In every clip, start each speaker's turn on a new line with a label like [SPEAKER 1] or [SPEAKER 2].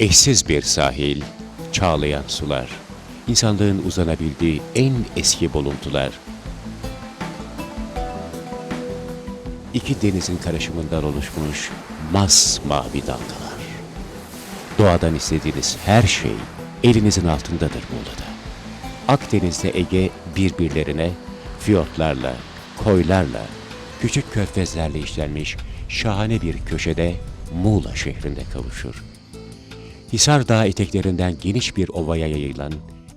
[SPEAKER 1] Eşsiz bir sahil, çağlayan sular, insanlığın uzanabildiği en eski buluntular. İki denizin karışımından oluşmuş masmavi dalgalar. Doğadan istediğiniz her şey elinizin altındadır Muğla'da. Akdeniz'de Ege birbirlerine fiyortlarla, koylarla, küçük körfezlerle işlenmiş şahane bir köşede Muğla şehrinde kavuşur. Hisar Dağı eteklerinden geniş bir ovaya yayılan,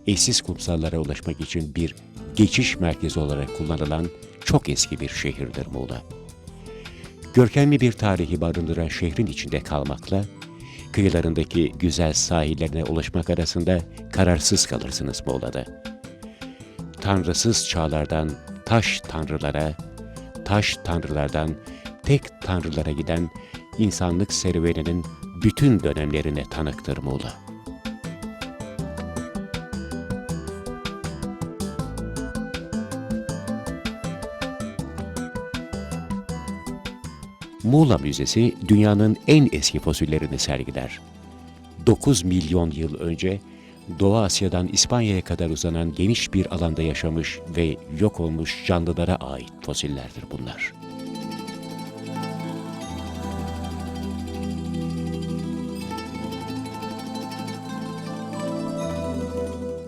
[SPEAKER 1] eşsiz kumsallara ulaşmak için bir geçiş merkezi olarak kullanılan çok eski bir şehirdir Muğla. Görkemli bir tarihi barındıran şehrin içinde kalmakla, kıyılarındaki güzel sahillerine ulaşmak arasında kararsız kalırsınız Muğla'da. Tanrısız çağlardan taş tanrılara, taş tanrılardan tek tanrılara giden insanlık serüveninin bütün dönemlerine tanıktır Muğla. Muğla Müzesi dünyanın en eski fosillerini sergiler. 9 milyon yıl önce Doğu Asya'dan İspanya'ya kadar uzanan geniş bir alanda yaşamış ve yok olmuş canlılara ait fosillerdir bunlar.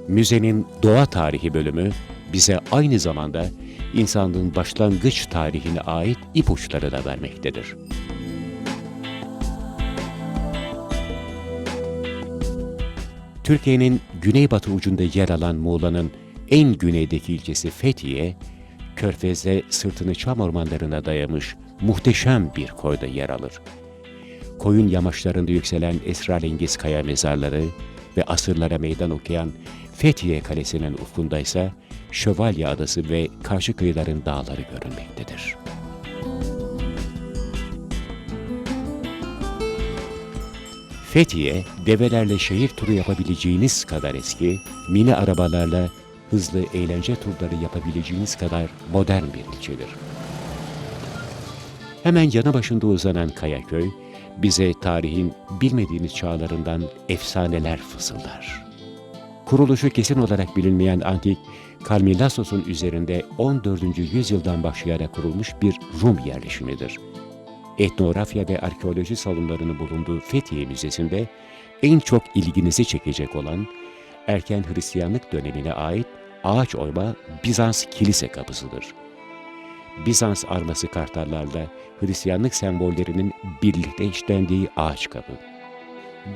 [SPEAKER 1] Müzenin doğa tarihi bölümü bize aynı zamanda insanlığın başlangıç tarihine ait ipuçları da vermektedir. Türkiye'nin güneybatı ucunda yer alan Muğla'nın en güneydeki ilçesi Fethiye, Körfez'de sırtını çam ormanlarına dayamış muhteşem bir koyda yer alır. Koyun yamaçlarında yükselen esrarengiz kaya mezarları ve asırlara meydan okuyan Fethiye Kalesi'nin ufkunda ise Şövalye Adası ve karşı kıyıların dağları görünmektedir. Fethiye, develerle şehir turu yapabileceğiniz kadar eski, mini arabalarla hızlı eğlence turları yapabileceğiniz kadar modern bir ilçedir. Hemen yanı başında uzanan Kayaköy, bize tarihin bilmediğimiz çağlarından efsaneler fısıldar. Kuruluşu kesin olarak bilinmeyen antik Kalmilassos'un üzerinde 14. yüzyıldan başlayarak kurulmuş bir Rum yerleşimidir. Etnografya ve arkeoloji salonlarının bulunduğu Fethiye Müzesi'nde en çok ilginizi çekecek olan erken Hristiyanlık dönemine ait ağaç oyma Bizans kilise kapısıdır. Bizans arması kartallarla Hristiyanlık sembollerinin birlikte işlendiği ağaç kapı.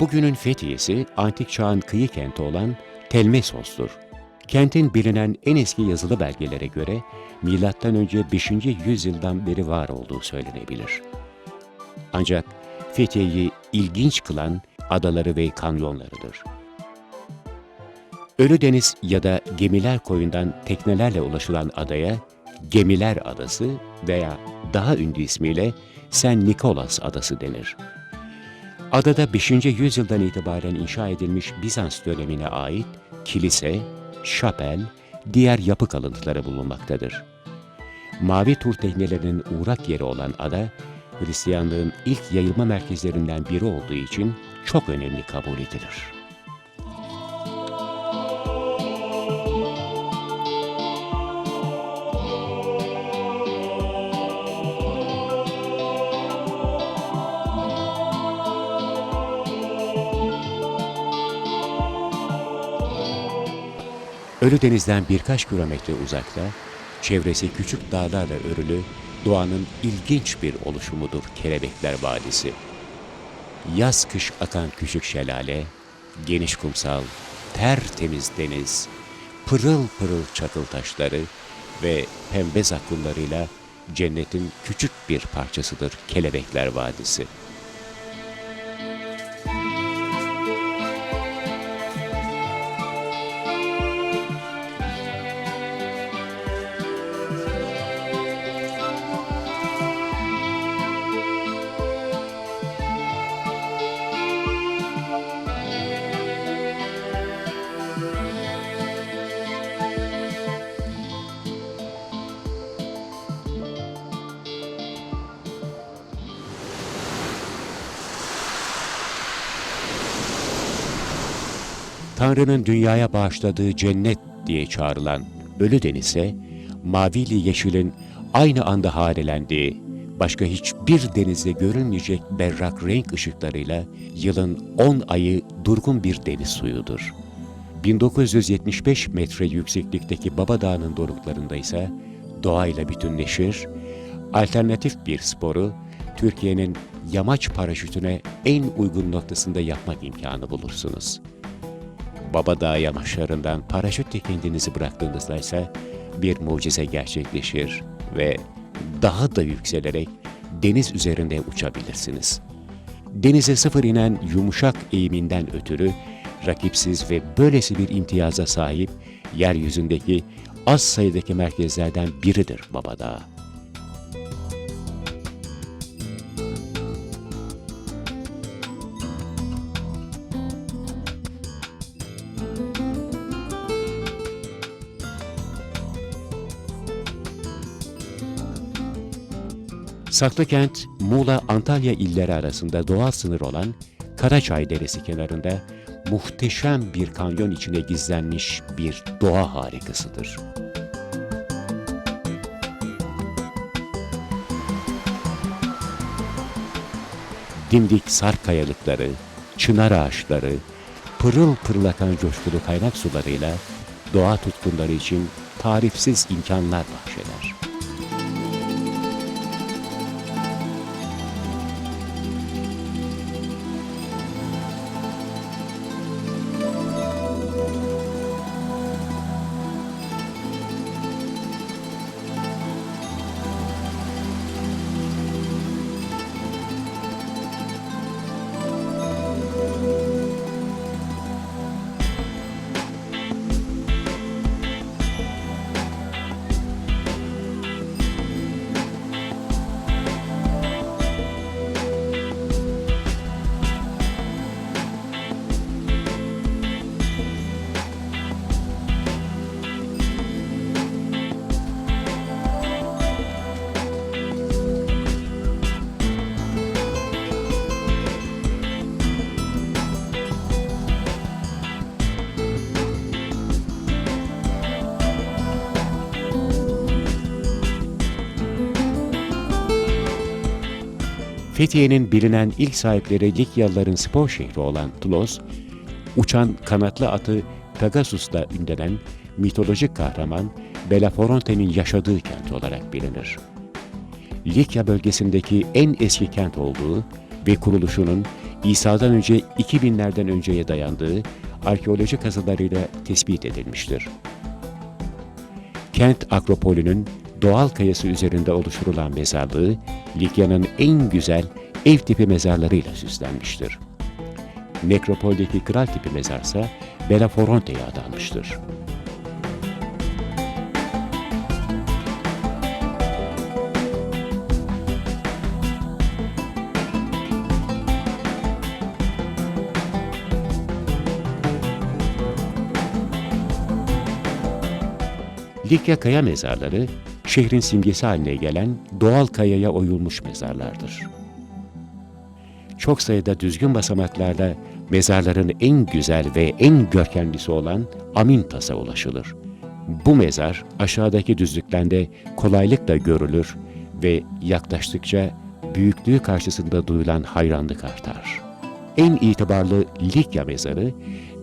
[SPEAKER 1] Bugünün Fethiye'si antik çağın kıyı kenti olan Telmesos'tur. Kentin bilinen en eski yazılı belgelere göre M.Ö. 5. yüzyıldan beri var olduğu söylenebilir. Ancak Fethiye'yi ilginç kılan adaları ve kanyonlarıdır. Ölüdeniz ya da Gemiler Koyundan teknelerle ulaşılan adaya Gemiler Adası veya daha ünlü ismiyle Sen Nikolas Adası denir. Adada 5. yüzyıldan itibaren inşa edilmiş Bizans dönemine ait kilise, şapel, diğer yapı kalıntıları bulunmaktadır. Mavi tur teknelerinin uğrak yeri olan ada, Hristiyanlığın ilk yayılma merkezlerinden biri olduğu için çok önemli kabul edilir. Ölüdeniz'den birkaç kilometre uzakta, çevresi küçük dağlarla örülü, doğanın ilginç bir oluşumudur Kelebekler Vadisi. Yaz kış akan küçük şelale, geniş kumsal, tertemiz deniz, pırıl pırıl çakıl taşları ve pembe zakkumlarıyla cennetin küçük bir parçasıdır Kelebekler Vadisi. Tanrı'nın dünyaya bağışladığı cennet diye çağrılan Ölü Deniz'e mavili yeşilin aynı anda harelendiği, başka hiçbir denizde görülmeyecek berrak renk ışıklarıyla yılın 10 ayı durgun bir deniz suyudur. 1975 metre yükseklikteki Baba Dağı'nın doruklarında ise doğayla bütünleşir, alternatif bir sporu Türkiye'nin yamaç paraşütüne en uygun noktasında yapmak imkanı bulursunuz. Baba Dağı yamaçlarından paraşütle kendinizi bıraktığınızda ise bir mucize gerçekleşir ve daha da yükselerek deniz üzerinde uçabilirsiniz. Denize sıfır inen yumuşak eğiminden ötürü rakipsiz ve böylesi bir imtiyaza sahip yeryüzündeki az sayıdaki merkezlerden biridir Baba Saklıkent, Muğla, Antalya illeri arasında doğal sınır olan Karaçay Deresi kenarında muhteşem bir kanyon içine gizlenmiş bir doğa harikasıdır. Dimdik sarp kayalıkları, çınar ağaçları, pırıl akan coşkulu kaynak sularıyla doğa tutkunları için tarifsiz imkanlar bahşeder. Fethiye'nin bilinen ilk sahipleri Likyalıların spor şehri olan Tlos, uçan kanatlı atı Pegasus'la ünlenen mitolojik kahraman Belaforonte'nin yaşadığı kent olarak bilinir. Likya bölgesindeki en eski kent olduğu ve kuruluşunun İsa'dan önce 2000'lerden önceye dayandığı arkeoloji kazılarıyla tespit edilmiştir. Kent Akropolü'nün doğal kayası üzerinde oluşturulan mezarlığı, Likya'nın en güzel ev tipi mezarlarıyla süslenmiştir. Nekropoldeki kral tipi mezarsa Belaforonte'ye adanmıştır. Likya kaya mezarları, şehrin simgesi haline gelen doğal kayaya oyulmuş mezarlardır. Çok sayıda düzgün basamaklarla mezarların en güzel ve en görkemlisi olan Amintas'a ulaşılır. Bu mezar aşağıdaki düzlüklerde kolaylıkla görülür ve yaklaştıkça büyüklüğü karşısında duyulan hayranlık artar. En itibarlı Likya mezarı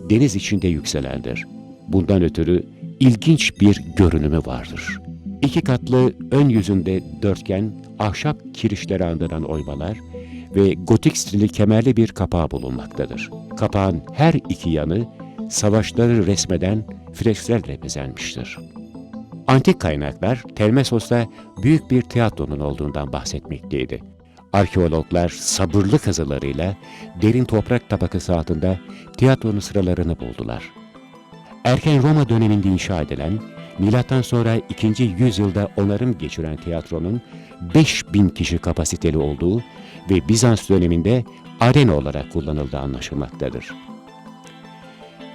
[SPEAKER 1] deniz içinde yükselendir. Bundan ötürü ilginç bir görünümü vardır. İki katlı ön yüzünde dörtgen, ahşap kirişleri andıran oymalar ve gotik stili kemerli bir kapağı bulunmaktadır. Kapağın her iki yanı savaşları resmeden fresklerle bezenmiştir. Antik kaynaklar Telmesos'ta büyük bir tiyatronun olduğundan bahsetmekteydi. Arkeologlar sabırlı kazılarıyla derin toprak tabakası altında tiyatronun sıralarını buldular. Erken Roma döneminde inşa edilen, milattan sonra 2. yüzyılda onarım geçiren tiyatronun 5000 kişi kapasiteli olduğu ve Bizans döneminde arena olarak kullanıldığı anlaşılmaktadır.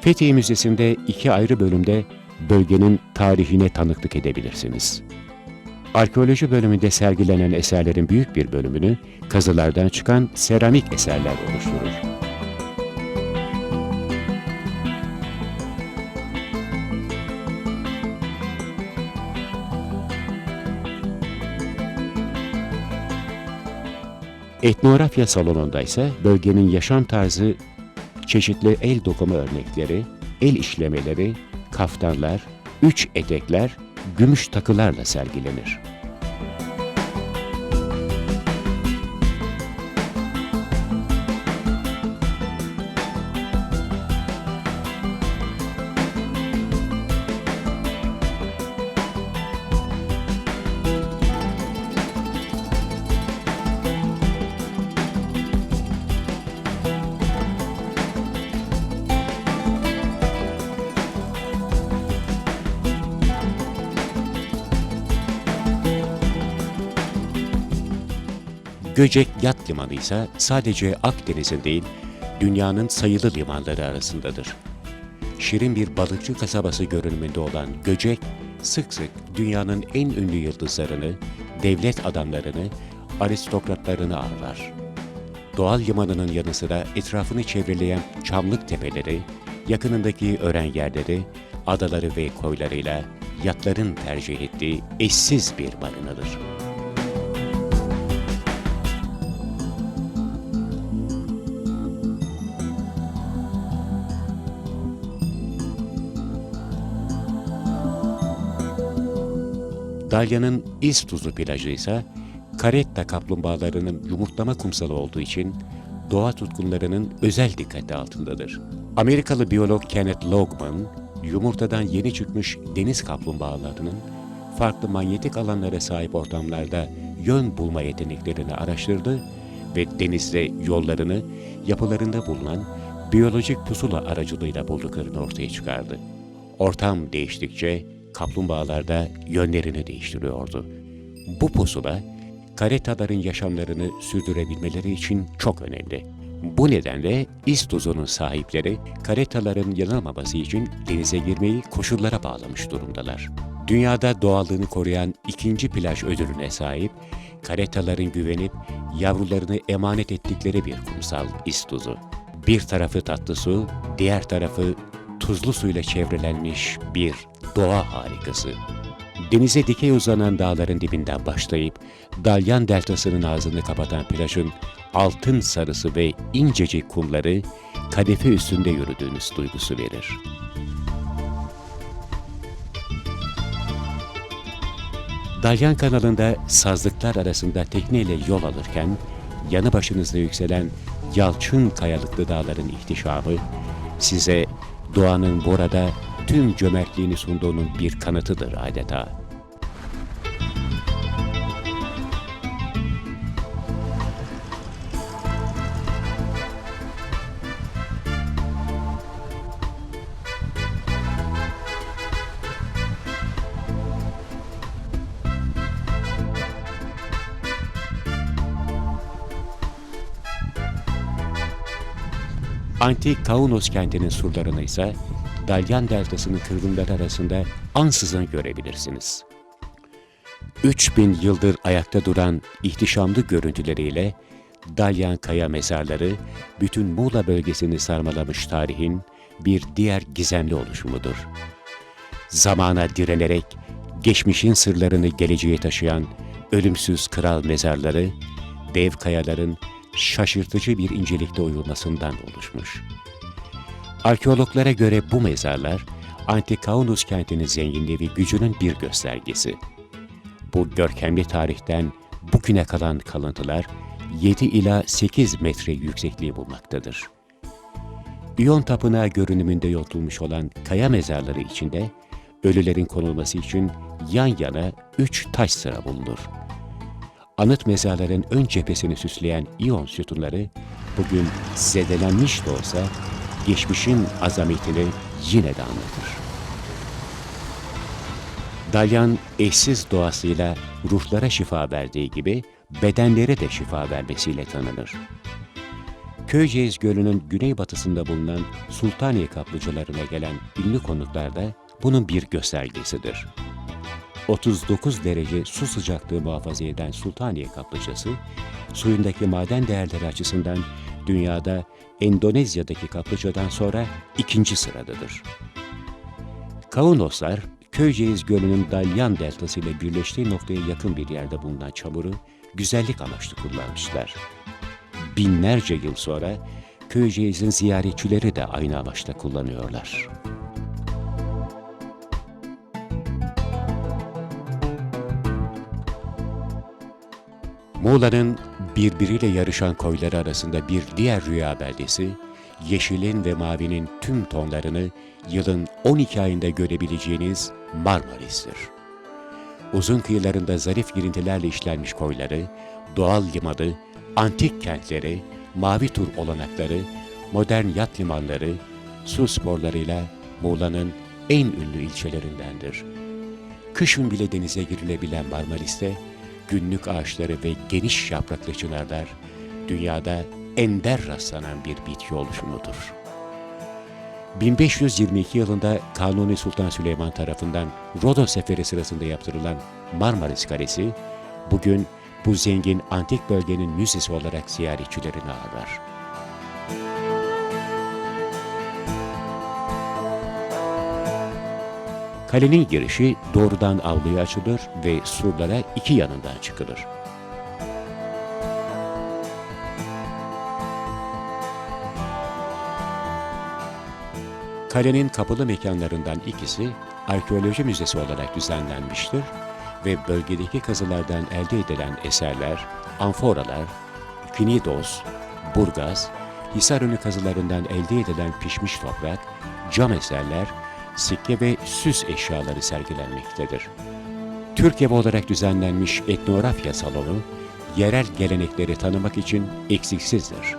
[SPEAKER 1] Fethiye Müzesi'nde iki ayrı bölümde bölgenin tarihine tanıklık edebilirsiniz. Arkeoloji bölümünde sergilenen eserlerin büyük bir bölümünü kazılardan çıkan seramik eserler oluşturur. Etnografya salonunda ise bölgenin yaşam tarzı, çeşitli el dokuma örnekleri, el işlemeleri, kaftanlar, üç etekler, gümüş takılarla sergilenir. Göcek Yat Limanı ise sadece Akdeniz'in değil, dünyanın sayılı limanları arasındadır. Şirin bir balıkçı kasabası görünümünde olan Göcek, sık sık dünyanın en ünlü yıldızlarını, devlet adamlarını, aristokratlarını ağırlar. Doğal limanının yanı sıra etrafını çevreleyen çamlık tepeleri, yakınındaki ören yerleri, adaları ve koylarıyla yatların tercih ettiği eşsiz bir marinadır. Dalya'nın İz Tuzu plajı ise karetta kaplumbağalarının yumurtlama kumsalı olduğu için doğa tutkunlarının özel dikkati altındadır. Amerikalı biyolog Kenneth Logman, yumurtadan yeni çıkmış deniz kaplumbağalarının farklı manyetik alanlara sahip ortamlarda yön bulma yeteneklerini araştırdı ve denizde yollarını yapılarında bulunan biyolojik pusula aracılığıyla bulduklarını ortaya çıkardı. Ortam değiştikçe kaplumbağalar da yönlerini değiştiriyordu. Bu pusula, karetaların yaşamlarını sürdürebilmeleri için çok önemli. Bu nedenle İstuzun'un sahipleri karetaların yanılmaması için denize girmeyi koşullara bağlamış durumdalar. Dünyada doğallığını koruyan ikinci plaj ödülüne sahip, karetaların güvenip yavrularını emanet ettikleri bir kumsal İstuzu. Bir tarafı tatlı su, diğer tarafı tuzlu suyla çevrelenmiş bir doğa harikası. Denize dikey uzanan dağların dibinden başlayıp Dalyan Deltası'nın ağzını kapatan plajın altın sarısı ve incecik kumları kadefe üstünde yürüdüğünüz duygusu verir. Dalyan kanalında sazlıklar arasında tekneyle yol alırken yanı başınızda yükselen yalçın kayalıklı dağların ihtişamı size doğanın burada tüm cömertliğini sunduğunun bir kanıtıdır adeta. Antik Kaunos kentinin surlarını ise Dalyan Deltası'nın kırgınları arasında ansızın görebilirsiniz. 3000 yıldır ayakta duran ihtişamlı görüntüleriyle Dalyan Kaya mezarları bütün Muğla bölgesini sarmalamış tarihin bir diğer gizemli oluşumudur. Zamana direnerek geçmişin sırlarını geleceğe taşıyan ölümsüz kral mezarları, dev kayaların şaşırtıcı bir incelikte oyulmasından oluşmuş. Arkeologlara göre bu mezarlar, Antik Kaunus kentinin zenginliği ve gücünün bir göstergesi. Bu görkemli tarihten bugüne kalan kalıntılar 7 ila 8 metre yüksekliği bulmaktadır. İyon Tapınağı görünümünde yotulmuş olan kaya mezarları içinde ölülerin konulması için yan yana üç taş sıra bulunur. Anıt mezarların ön cephesini süsleyen İyon sütunları bugün zedelenmiş de olsa geçmişin azametini yine de anlatır. Dalyan eşsiz doğasıyla ruhlara şifa verdiği gibi bedenlere de şifa vermesiyle tanınır. Köyceğiz Gölü'nün güneybatısında bulunan Sultaniye kaplıcalarına gelen ünlü konuklar da bunun bir göstergesidir. 39 derece su sıcaklığı muhafaza eden Sultaniye kaplıcası, suyundaki maden değerleri açısından dünyada Endonezya'daki kaplıcadan sonra ikinci sıradadır. Kaunoslar, Köyceğiz Gölü'nün Dalyan Deltası ile birleştiği noktaya yakın bir yerde bulunan çamuru güzellik amaçlı kullanmışlar. binlerce yıl sonra Köyceğiz'in ziyaretçileri de aynı amaçla kullanıyorlar. Muğla'nın birbiriyle yarışan koyları arasında bir diğer rüya beldesi, yeşilin ve mavinin tüm tonlarını yılın 12 ayında görebileceğiniz Marmaris'tir. Uzun kıyılarında zarif girintilerle işlenmiş koyları, doğal limanı, antik kentleri, mavi tur olanakları, modern yat limanları, su sporlarıyla Muğla'nın en ünlü ilçelerindendir. Kışın bile denize girilebilen Marmaris'te günlük ağaçları ve geniş yapraklı çınarlar dünyada ender rastlanan bir bitki oluşumudur. 1522 yılında Kanuni Sultan Süleyman tarafından Rodos seferi sırasında yaptırılan Marmaris Kalesi, bugün bu zengin antik bölgenin müzesi olarak ziyaretçilerini ağırlar. Kalenin girişi doğrudan avluya açılır ve surlara iki yanından çıkılır. Kalenin kapılı mekanlarından ikisi arkeoloji müzesi olarak düzenlenmiştir ve bölgedeki kazılardan elde edilen eserler, amforalar, Knidos, Burgaz, Hisarönü kazılarından elde edilen pişmiş toprak, cam eserler, sikke ve süs eşyaları sergilenmektedir. Türk evi olarak düzenlenmiş etnografya salonu, yerel gelenekleri tanımak için eksiksizdir.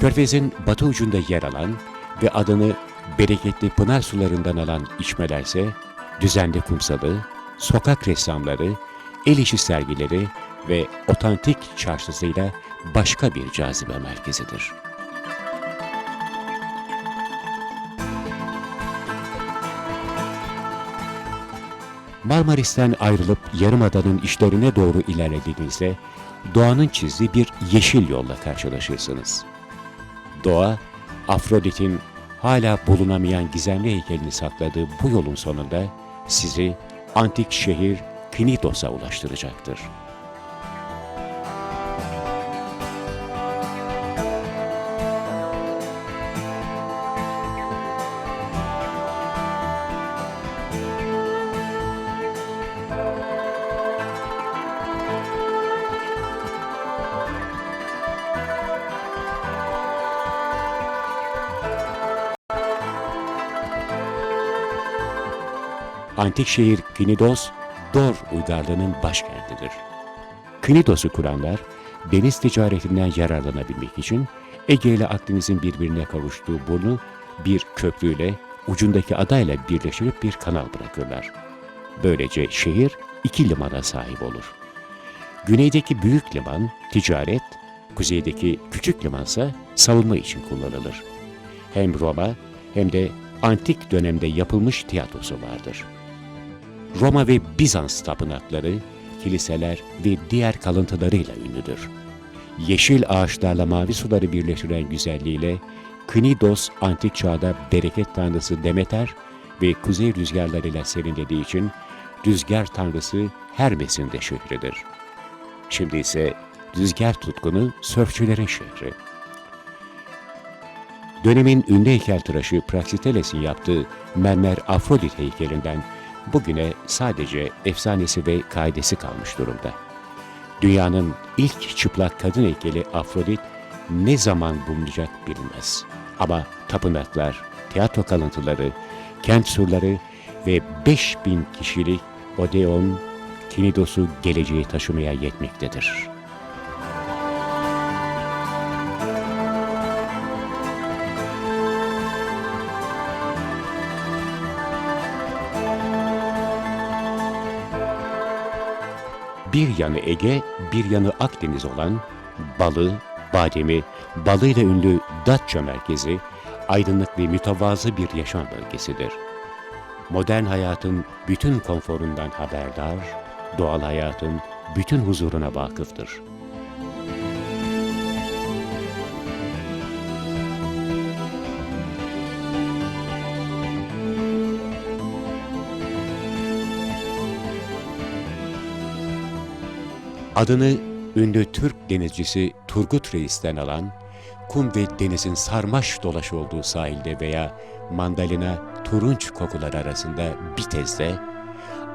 [SPEAKER 1] Körfez'in batı ucunda yer alan ve adını bereketli pınar sularından alan içmelerse, düzenli kumsalı, sokak ressamları, el işi sergileri ve otantik çarşısıyla başka bir cazibe merkezidir. Marmaris'ten ayrılıp Yarımada'nın işlerine doğru ilerlediğinizde doğanın çizdiği bir yeşil yolla karşılaşırsınız. Doğa, Afrodit'in hala bulunamayan gizemli heykelini sakladığı bu yolun sonunda sizi antik şehir Knidos'a ulaştıracaktır. Antik şehir Knidos, Dor uygarlığının başkentidir. Knidos'u kuranlar, deniz ticaretinden yararlanabilmek için Ege ile Akdeniz'in birbirine kavuştuğu burnu bir köprüyle, ucundaki adayla birleştirip bir kanal bırakırlar. Böylece şehir iki limana sahip olur. Güneydeki büyük liman ticaret, kuzeydeki küçük limansa savunma için kullanılır. Hem Roma hem de antik dönemde yapılmış tiyatrosu vardır. Roma ve Bizans tapınakları, kiliseler ve diğer kalıntılarıyla ünlüdür. Yeşil ağaçlarla mavi suları birleştiren güzelliğiyle Knidos antik çağda bereket tanrısı Demeter ve kuzey rüzgarlarıyla serinlediği için rüzgar tanrısı Hermes'in de şehridir. Şimdi ise rüzgar tutkunu sörfçülerin şehri. Dönemin ünlü heykeltıraşı Praxiteles'in yaptığı mermer Afrodit heykelinden bugüne sadece efsanesi ve kaidesi kalmış durumda. Dünyanın ilk çıplak kadın heykeli Afrodit ne zaman bulunacak bilinmez. Ama tapınaklar, tiyatro kalıntıları, kent surları ve 5000 kişilik Odeon, Kinidos'u geleceğe taşımaya yetmektedir. Bir yanı Ege, bir yanı Akdeniz olan Balı, Bademi, balıyla ünlü Datça merkezi, aydınlık ve mütevazı bir yaşam bölgesidir. Modern hayatın bütün konforundan haberdar, doğal hayatın bütün huzuruna vakıftır. Adını ünlü Türk denizcisi Turgut Reis'ten alan, kum ve denizin sarmaş dolaş olduğu sahilde veya mandalina, turunç kokular arasında Bitez'de,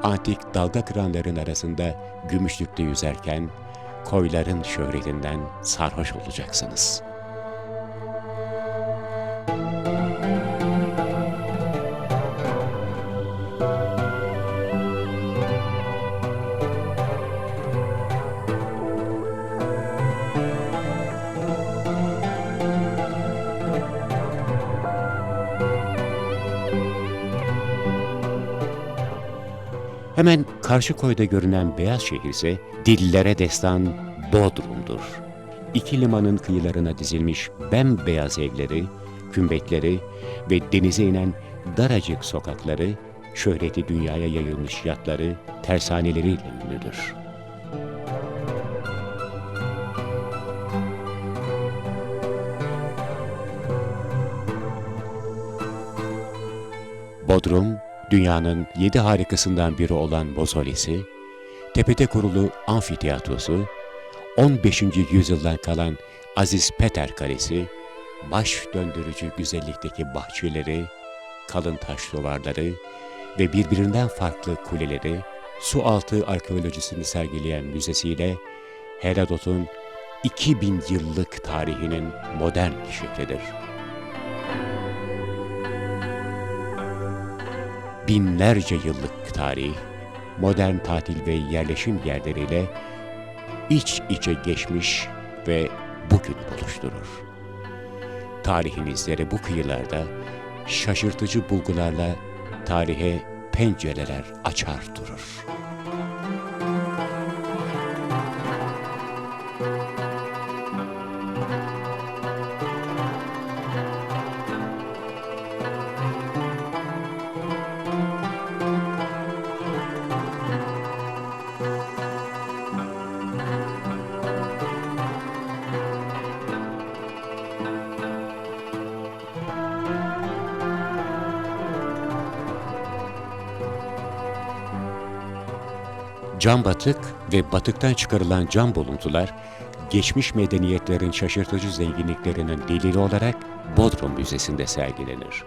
[SPEAKER 1] antik dalga kıranların arasında Gümüşlük'te yüzerken, koyların şöhretinden sarhoş olacaksınız. Hemen karşı koyda görünen beyaz şehir ise dillere destan Bodrum'dur. İki limanın kıyılarına dizilmiş bembeyaz evleri, kümbetleri ve denize inen daracık sokakları, şöhreti dünyaya yayılmış yatları, tersaneleriyle ünlüdür. Bodrum, dünyanın yedi harikasından biri olan Mozolesi, tepede kurulu amfiteyatrosu, 15. yüzyıldan kalan Aziz Peter Kalesi, baş döndürücü güzellikteki bahçeleri, kalın taş duvarları ve birbirinden farklı kuleleri, su altı arkeolojisini sergileyen müzesiyle Herodot'un 2000 yıllık tarihinin modern şehridir. Binlerce yıllık tarih, modern tatil ve yerleşim yerleriyle iç içe geçmiş ve bugün buluşturur. Tarihin izleri bu kıyılarda şaşırtıcı bulgularla tarihe pencereler açar durur. Cam batık ve batıktan çıkarılan cam buluntular, geçmiş medeniyetlerin şaşırtıcı zenginliklerinin delili olarak Bodrum Müzesi'nde sergilenir.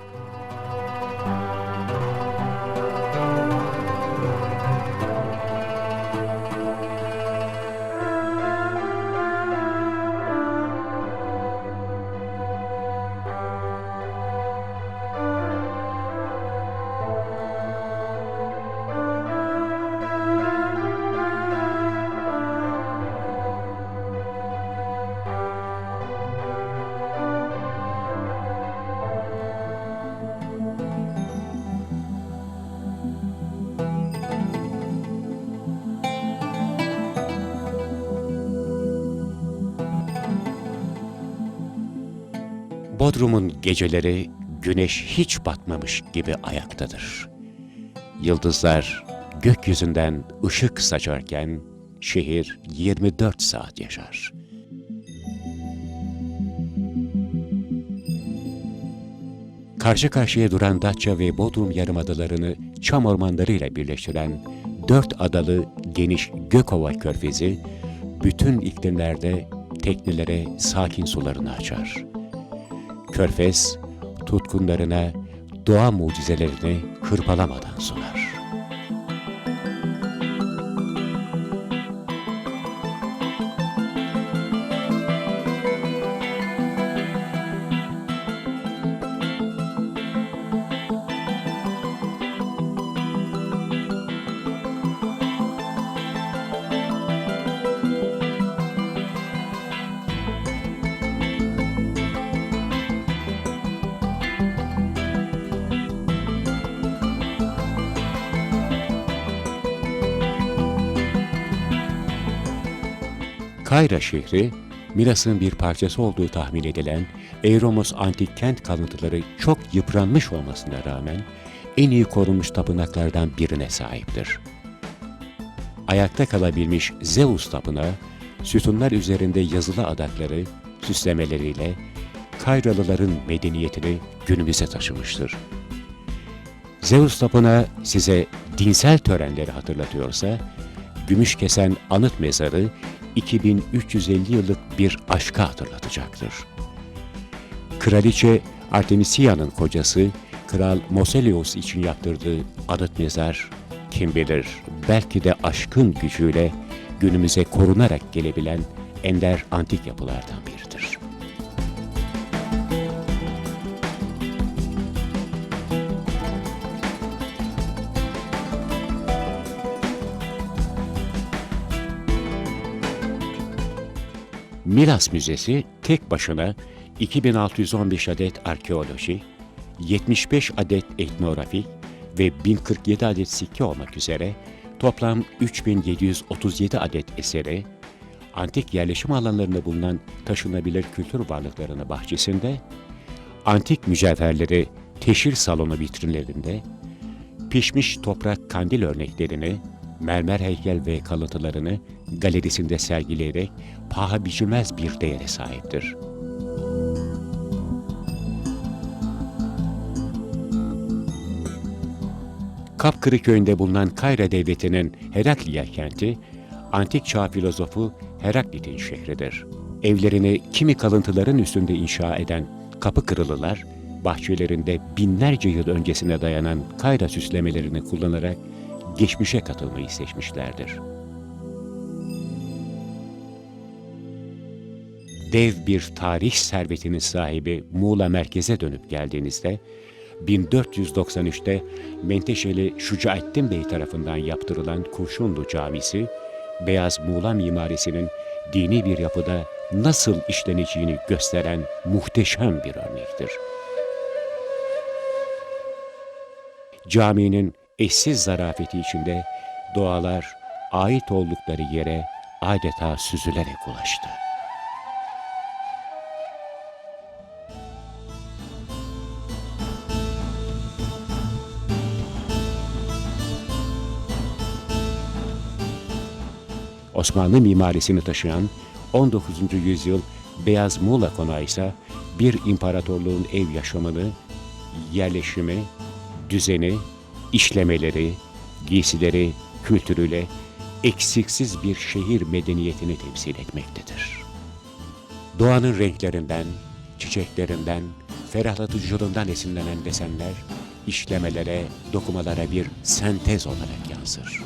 [SPEAKER 1] Bodrum'un geceleri güneş hiç batmamış gibi ayaktadır. Yıldızlar gökyüzünden ışık saçarken şehir 24 saat yaşar. Karşı karşıya duran Datça ve Bodrum yarımadalarını çam ormanlarıyla birleştiren dört adalı geniş Gökova körfezi, bütün iklimlerde teknelere sakin sularını açar. Körfez, tutkunlarına doğa mucizelerini hırpalamadan sunar. Kayra şehri, Milas'ın bir parçası olduğu tahmin edilen Eiromos antik kent kalıntıları çok yıpranmış olmasına rağmen en iyi korunmuş tapınaklardan birine sahiptir. Ayakta kalabilmiş Zeus tapınağı, sütunlar üzerinde yazılı adakları, süslemeleriyle Kayralıların medeniyetini günümüze taşımıştır. Zeus tapınağı size dinsel törenleri hatırlatıyorsa, Gümüşkesen Anıt Mezarı 2350 yıllık bir aşka hatırlatacaktır. Kraliçe Artemisia'nın kocası Kral Moselios için yaptırdığı anıt mezar kim bilir belki de aşkın gücüyle günümüze korunarak gelebilen ender antik yapılardan biridir. Milas Müzesi tek başına 2615 adet arkeoloji, 75 adet etnografi ve 1047 adet sikke olmak üzere toplam 3737 adet eseri, antik yerleşim alanlarında bulunan taşınabilir kültür varlıklarını bahçesinde, antik mücevherleri teşhir salonu vitrinlerinde, pişmiş toprak kandil örneklerini, mermer heykel ve kalıntılarını galerisinde sergileyerek paha biçilmez bir değere sahiptir. Kapkırı köyünde bulunan Kayra Devleti'nin Herakliya kenti, antik çağ filozofu Heraklit'in şehridir. Evlerini kimi kalıntıların üstünde inşa eden kapı kırılılar, bahçelerinde binlerce yıl öncesine dayanan Kayra süslemelerini kullanarak geçmişe katılmayı seçmişlerdir. Dev bir tarih servetinin sahibi Muğla merkeze dönüp geldiğinizde, 1493'te Menteşeli Şucaettin Bey tarafından yaptırılan Kurşunlu Camisi, Beyaz Muğla mimarisinin dini bir yapıda nasıl işleneceğini gösteren muhteşem bir örnektir. Caminin eşsiz zarafeti içinde doğalar ait oldukları yere adeta süzülerek ulaştı. Osmanlı mimarisini taşıyan 19. yüzyıl Beyaz Muğla Konağı ise bir imparatorluğun ev yaşamını, yerleşimi, düzeni, işlemeleri, giysileri, kültürüyle eksiksiz bir şehir medeniyetini temsil etmektedir. Doğanın renklerinden, çiçeklerinden, ferahlatıcılığından esinlenen desenler, işlemelere, dokumalara bir sentez olarak yansır.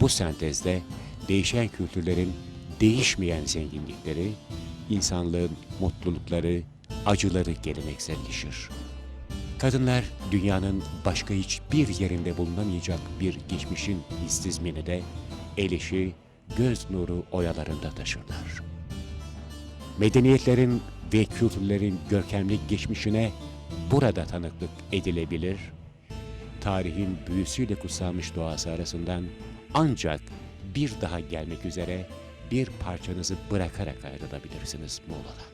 [SPEAKER 1] Bu sentezde değişen kültürlerin değişmeyen zenginlikleri, insanlığın mutlulukları, acıları gelenekselleşir. Kadınlar dünyanın başka hiçbir yerinde bulunamayacak bir geçmişin hissizmini de el işi, göz nuru oyalarında taşırlar. Medeniyetlerin ve kültürlerin görkemli geçmişine burada tanıklık edilebilir, tarihin büyüsüyle kutsanmış doğası arasından ancak bir daha gelmek üzere bir parçanızı bırakarak ayrılabilirsiniz Muğla'dan.